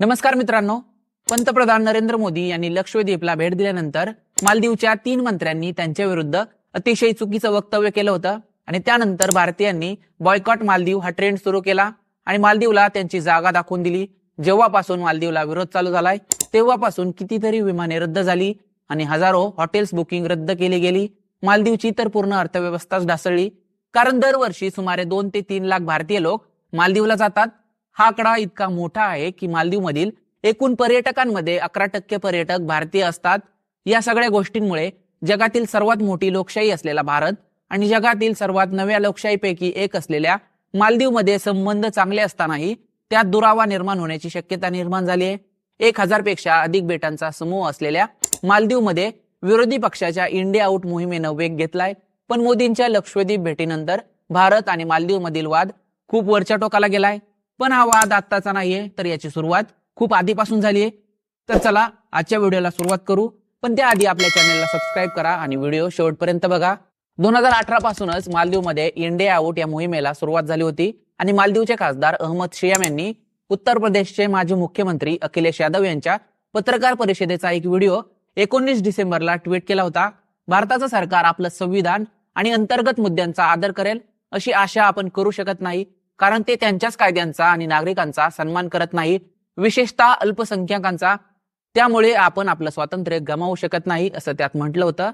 नमस्कार मित्रांनो. पंतप्रधान नरेंद्र मोदी यांनी लक्षद्वीपला भेट दिल्यानंतर मालदीवच्या तीन मंत्र्यांनी त्यांच्या विरुद्ध अतिशय चुकीचं वक्तव्य केलं होतं आणि त्यानंतर भारतीयांनी बॉयकॉट मालदीव हा ट्रेंड सुरू केला आणि मालदीवला त्यांची जागा दाखवून दिली. जेव्हापासून मालदीवला विरोध चालू झालाय तेव्हापासून कितीतरी विमाने रद्द झाली आणि हजारो हॉटेल्स बुकिंग रद्द केली गेली. मालदीवची तर पूर्ण अर्थव्यवस्थाच ढासळली. कारण दरवर्षी सुमारे दोन ते तीन लाख भारतीय लोक मालदीवला जातात. हा आकडा इतका मोठा आहे की मालदीवमधील एकूण पर्यटकांमध्ये अकरा टक्के पर्यटक भारतीय असतात. या सगळ्या गोष्टींमुळे जगातील सर्वात मोठी लोकशाही असलेला भारत आणि जगातील सर्वात नव्या लोकशाहीपैकी एक असलेल्या मालदीवमध्ये संबंध चांगले असतानाही त्यात दुरावा निर्माण होण्याची शक्यता निर्माण झाली आहे. एक हजारपेक्षा अधिक बेटांचा समूह असलेल्या मालदीवमध्ये विरोधी पक्षाच्या इंडिया आउट मोहिमेनं वेग घेतलाय. पण मोदींच्या लक्षद्वीप भेटीनंतर भारत आणि मालदीवमधील वाद खूप वरच्या टोकाला गेलाय. पण हा वाद आत्ताचा नाहीये तर याची सुरुवात खूप आधीपासून झाली आहे तर चला आजच्या व्हिडिओला सुरुवात करू. पण त्याआधी आपल्या चॅनलला सबस्क्राईब करा आणि व्हिडिओ शेवटपर्यंत बघा. दोन हजार अठरा पासूनच मालदीवमध्ये इंडिया आउट या मोहिमेला सुरुवात झाली होती. आणि मालदीवचे खासदार अहमद शियाम यांनी उत्तर प्रदेशचे माजी मुख्यमंत्री अखिलेश यादव यांच्या पत्रकार परिषदेचा एक व्हिडिओ एकोणीस डिसेंबरला ट्विट केला होता. भारताचं सरकार आपलं संविधान आणि अंतर्गत मुद्द्यांचा आदर करेल अशी आशा आपण करू शकत नाही. कारण ते त्यांच्याच कायद्यांचा आणि नागरिकांचा सन्मान करत नाही विशेषतः अल्पसंख्याकांचा. त्यामुळे आपण आपलं स्वातंत्र्य गमावू शकत नाही असं त्यात म्हटलं होतं.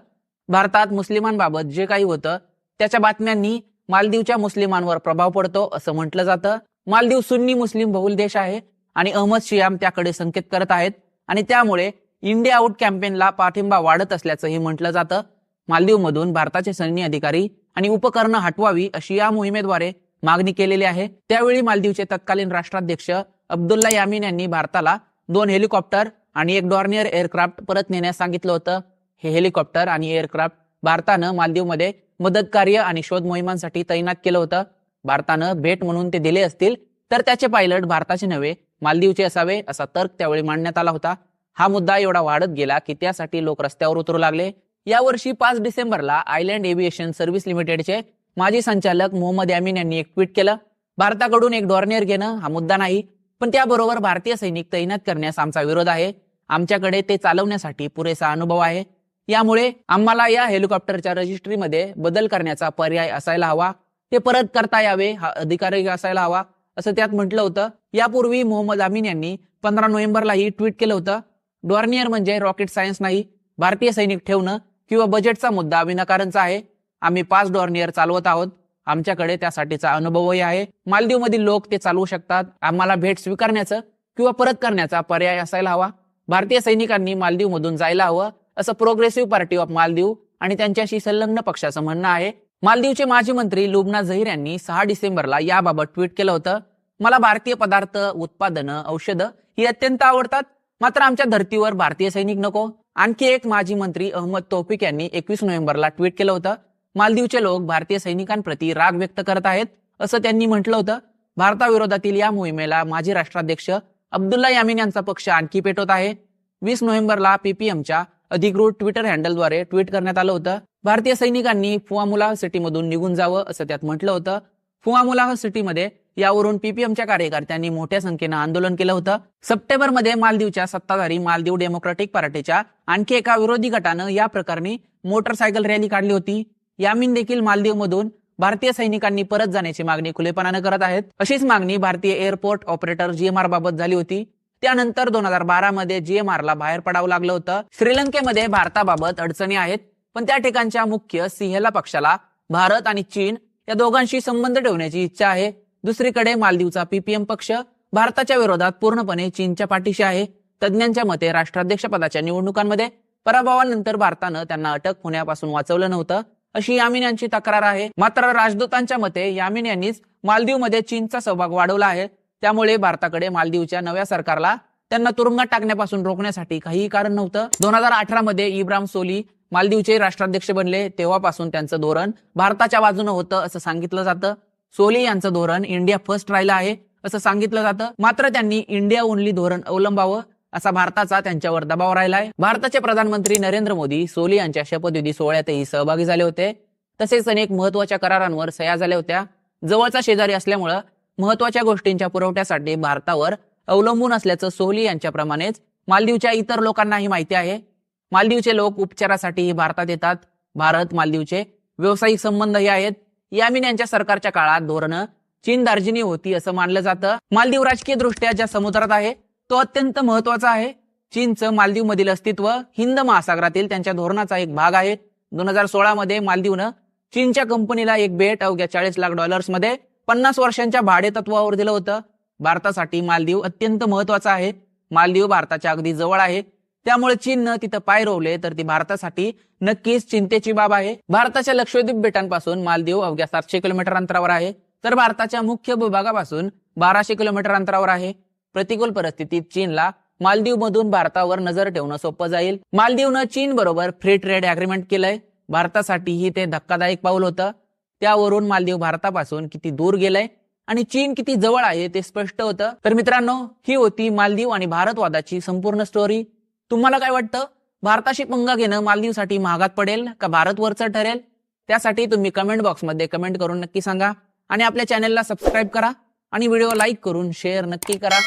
भारतात मुस्लिमांबाबत जे काही होतं त्याच्या बातम्यांनी मालदीवच्या मुस्लिमांवर प्रभाव पडतो असं म्हटलं जातं. मालदीव सुन्नी मुस्लिम बहुल देश आहे आणि अहमद शियाम त्याकडे संकेत करत आहेत. आणि त्यामुळे इंडिया आउट कॅम्पेनला पाठिंबा वाढत असल्याचंही म्हटलं जातं. मालदीवमधून भारताचे सैन्य अधिकारी आणि उपकरणं हटवावी अशी या मोहिमेद्वारे मागणी केलेली आहे. त्यावेळी मालदीवचे तत्कालीन राष्ट्राध्यक्ष अब्दुल्ला यामीन यांनी भारताला दोन हेलिकॉप्टर आणि एक डॉर्नियर एअरक्राफ्ट परत नेण्यास सांगितलं होतं. हे हेलिकॉप्टर आणि एअरक्राफ्ट भारतानं मालदीवमध्ये मदत कार्य आणि शोध मोहिमांसाठी तैनात केलं होतं. भारतानं भेट म्हणून ते दिले असतील तर त्याचे पायलट भारताचे नव्हे मालदीवचे असावे असा तर्क त्यावेळी मांडण्यात आला होता. हा मुद्दा एवढा वाढत गेला की त्यासाठी लोक रस्त्यावर उतरू लागले. यावर्षी पाच डिसेंबरला आयलँड एव्हिएशन सर्व्हिस लिमिटेडचे माजी संचालक मोहम्मद यामीन यांनी एक ट्विट केलं भारताकडून एक डॉर्नियर घेणं हा मुद्दा नाही पण त्याबरोबर भारतीय सैनिक तैनात करण्यास आमचा विरोध आहे. आमच्याकडे ते चालवण्यासाठी पुरेसा अनुभव आहे. यामुळे आम्हाला या हेलिकॉप्टरच्या रजिस्ट्रीमध्ये बदल करण्याचा पर्याय असायला हवा. ते परत करता यावे हा अधिकारी असायला हवा असं त्यात म्हटलं होतं. यापूर्वी मोहम्मद अमीन यांनी पंधरा नोव्हेंबरलाही ट्विट केलं होतं. डॉर्नियर म्हणजे रॉकेट सायन्स नाही भारतीय सैनिक ठेवणं किंवा बजेटचा मुद्दा विनाकारणचा आहे. आम्ही पाच डॉर्नियर चालवत आहोत. आमच्याकडे त्यासाठीचा अनुभवही आहे. मालदीवमधील लोक ते चालवू शकतात. आम्हाला भेट स्वीकारण्याचं किंवा परत करण्याचा पर्याय असायला हवा. भारतीय सैनिकांनी मालदीवमधून जायला हवं. असं प्रोग्रेसिव्ह पार्टी ऑफ मालदीव आणि त्यांच्याशी संलग्न पक्षाचं म्हणणं आहे. मालदीवचे माजी मंत्री लुबना झहीर यांनी सहा डिसेंबरला याबाबत ट्विट केलं होतं. मला भारतीय पदार्थ उत्पादनं औषधं ही अत्यंत आवडतात. मात्र आमच्या धर्तीवर भारतीय सैनिक नको. आणखी एक माजी मंत्री अहमद तौफिक यांनी एकवीस नोव्हेंबरला ट्विट केलं होतं. मालदीवचे लोक भारतीय सैनिकांप्रती राग व्यक्त करत आहेत असं त्यांनी म्हटलं होतं. भारताविरोधातील या मोहिमेला माजी राष्ट्राध्यक्ष अब्दुल्ला यामीन यांचा पक्ष आणखी पेटवत आहे. वीस नोव्हेंबरला पीपीएमच्या अधिकृत ट्विटर हँडलद्वारे ट्विट करण्यात आलं होतं. भारतीय सैनिकांनी फुआमुलाह सिटीमधून निघून जावं असं त्यात म्हटलं होतं. फुआमुलाह सिटीमध्ये यावरून पीपीएमच्या कार्यकर्त्यांनी मोठ्या संख्येनं आंदोलन केलं होतं. सप्टेंबरमध्ये मालदीवच्या सत्ताधारी मालदीव डेमोक्रॅटिक पार्टीच्या आणखी एका विरोधी गटानं या प्रकरणी मोटरसायकल रॅली काढली होती. यामीन देखील मालदीवमधून भारतीय सैनिकांनी परत जाण्याची मागणी खुलेपणानं करत आहेत. अशीच मागणी भारतीय एअरपोर्ट ऑपरेटर जीएमआर बाबत झाली होती. त्यानंतर दोन हजार बारा मध्ये जीएमआरला बाहेर पडावं लागलं होतं. श्रीलंकेमध्ये भारताबाबत अडचणी आहेत पण त्या ठिकाणच्या मुख्य सिंहला पक्षाला भारत आणि चीन या दोघांशी संबंध ठेवण्याची इच्छा आहे. दुसरीकडे मालदीवचा पीपीएम पक्ष भारताच्या विरोधात पूर्णपणे चीनच्या पाठीशी आहे. तज्ज्ञांच्या मते राष्ट्राध्यक्ष पदाच्या निवडणुकांमध्ये पराभवानंतर भारतानं त्यांना अटक होण्यापासून वाचवलं नव्हतं. अशी यामिन यांची तक्रार आहे. मात्र राजदूतांच्या मते यामिन यांनीच मालदीवमध्ये चीनचा सहभाग वाढवला आहे. त्यामुळे भारताकडे मालदीवच्या नव्या सरकारला त्यांना तुरुंगात टाकण्यापासून रोखण्यासाठी काहीही कारण नव्हतं. दोन हजार अठरा मध्ये इब्राम सोली मालदीवचे राष्ट्राध्यक्ष बनले. तेव्हापासून त्यांचं धोरण भारताच्या बाजूनं होतं असं सांगितलं जातं. सोली यांचं धोरण इंडिया फर्स्ट राहिलं आहे असं सांगितलं जातं. मात्र त्यांनी इंडिया ओनली धोरण अवलंबावं असा भारताचा त्यांच्यावर दबाव राहिलाय. भारताचे प्रधानमंत्री नरेंद्र मोदी सोली यांच्या शपथविधी सोहळ्यातही सहभागी झाले होते. तसेच अनेक महत्त्वाच्या करारांवर सह्या झाल्या होत्या. जवळचा शेजारी असल्यामुळं महत्त्वाच्या गोष्टींच्या पुरवठ्यासाठी भारतावर अवलंबून असल्याचं सोहली यांच्याप्रमाणेच मालदीवच्या इतर लोकांनाही माहिती आहे. मालदीवचे लोक उपचारासाठी भारतात येतात. भारत मालदीवचे व्यावसायिक संबंधही आहेत. यामिन यांच्या सरकारच्या काळात धोरणं चीन दार्जिनी होती असं मानलं जातं. मालदीव राजकीय दृष्ट्या ज्या समुद्रात आहे तो अत्यंत महत्त्वाचा आहे. चीनचं मालदीव मधील अस्तित्व हिंद महासागरातील त्यांच्या धोरणाचा एक भाग आहे. दोन हजार सोळामध्ये मालदीवनं चीनच्या कंपनीला एक भेट अवघ्या चाळीस लाख डॉलर्समध्ये पन्नास वर्षांच्या भाडे तत्वावर दिलं होतं. भारतासाठी मालदीव अत्यंत महत्त्वाचा आहे. मालदीव भारताच्या अगदी जवळ आहे. त्यामुळे चीननं तिथं पाय रोवले तर ती भारतासाठी नक्कीच चिंतेची बाब आहे. भारताच्या लक्षद्वीप बेटांपासून मालदीव अवघ्या सातशे किलोमीटर अंतरावर आहे. तर भारताच्या मुख्य भूभागापासून बाराशे किलोमीटर अंतरावर आहे. प्रतिकूल परिस्थितीत चीनला मालदीव मधून भारतावर नजर ठेवणं सोपं जाईल. मालदीवनं चीन बरोबर फ्री ट्रेड अग्रीमेंट केलंय. भारतासाठीही ते धक्कादायक पाऊल होतं. त्यावरून मालदीव भारतापासून किती दूर गेलंय आणि चीन किती जवळ आहे ते स्पष्ट होतं. तर मित्रांनो ही होती मालदीव आणि भारतवादाची संपूर्ण स्टोरी तुम्हाला काय वाटतं? भारताशी पंगा घेणं मालदीवसाठी महागात पडेल का भारत वरचं ठरेल? त्यासाठी तुम्ही कमेंट बॉक्समध्ये कमेंट करून नक्की सांगा. आणि आपल्या चॅनेलला सबस्क्राईब करा आणि व्हिडिओ लाईक करून शेअर नक्की करा.